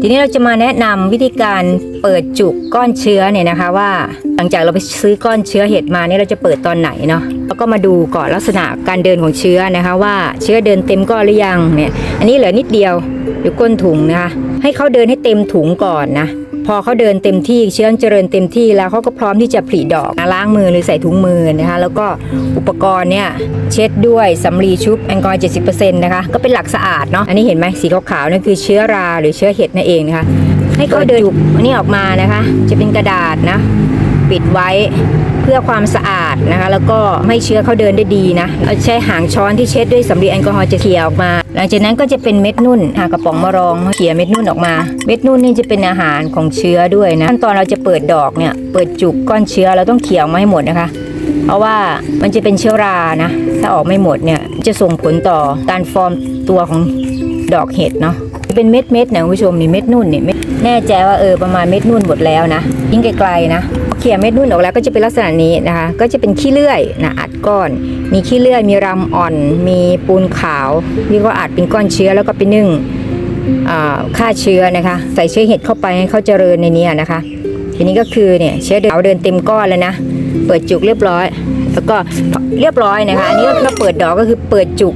ทีนี้เราจะมาแนะนำวิธีการเปิดจุกก้อนเชื้อเนี่ยนะคะ ว่าหลังจากเราไปซื้อก้อนเชื้อเห็ดมาเนี่ยเราจะเปิดตอนไหนเนาะแล้วก็มาดูก่อนลักษณะการเดินของเชื้อนะคะ ว่าเชื้อเดินเต็มก้อนหรือยังเนี่ยอันนี้เหลือนิดเดียวอยู่ก้นถุงนะคะให้เขาเดินให้เต็มถุงก่อนนะ พอเขาเดินเต็มที่เชื้อเจริญเต็มที่แล้วเขาก็พร้อมที่จะผลิดอกล้างมือหรือใส่ถุงมือนะคะแล้วก็อุปกรณ์เนี่ยเช็ดด้วยสำลีชุบแอลกอฮอล์70%นะคะก็เป็นหลักสะอาดเนาะอันนี้เห็นไหมสีขาวๆนั่นคือเชื้อราหรือเชื้อเห็ดนั่นเองนะคะให้เขาเดินจุกอันนี้ออกมานะคะ จะเป็นกระดาษนะปิดไว้เพื่อความสะอาด นะคะ แล้วก็ไม่เชื้อเขาเดินได้ดีนะเอาใช้หางช้อนที่เช็ดด้วยสำลีแอลกอฮอล์จะเขี่ยออกมา หลังจากนั้นก็จะเป็นเม็ดนุ่นหากระป๋องมารองเขี่ยเม็ดนุ่นออกมา เม็ดนุ่นนี่จะเป็นอาหารของเชื้อด้วยนะขั้นตอนเราจะเปิดดอกเนี่ยเปิดจุกก้อนเชื้อเราต้องเขี่ยออกมาให้หมดนะคะเพราะว่ามันจะเป็นเชื้อรานะ ถ้าออกไม่หมดเนี่ยจะส่งผลต่อการฟอร์มตัวของดอกเห็ดเนาะเป็นเม็ดเม็ดๆนะคุณผู้ชมนี่เม็ดนุ่นนี่แน่ใจว่าเออประมาณเม็ดนุ่นหมดแล้วนะยิ่งไกลๆนะ เขี่ยเม็ดนุ่นออกแล้วก็จะเป็นลักษณะนี้นะคะ ก็จะเป็นขี้เลื่อยนะอัดก้อน มีขี้เลื่อยมีรำอ่อน มีปูนขาวนี่ก็อัดเป็นก้อนเชื้อแล้วก็ไปนึ่งอ่าฆ่าเชื้อนะคะ ใส่เชื้อเห็ดเข้าไปให้เขาเจริญในนี้นะคะ ทีนี้ก็คือเนี่ยเชื้อเดาเดินเต็มก้อนแล้วนะเปิดจุกเรียบร้อย แล้วก็เรียบร้อยนะคะอันนี้ก็เปิดดอกก็คือเปิดจุก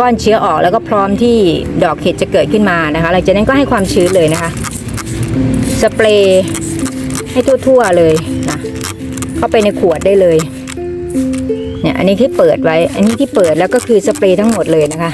ก้อนเชื้อออกแล้วก็พร้อมที่ดอกเห็ดจะเกิดขึ้นมานะคะหลังจากนั้นก็ให้ความชื้นเลยนะคะ สเปรย์ ให้ทั่วๆเลยนะเข้าไปในขวดได้เลยเนี่ยอันนี้ที่เปิดไว้ อันนี้ที่เปิดแล้วก็คือสเปรย์ทั้งหมดเลยนะคะ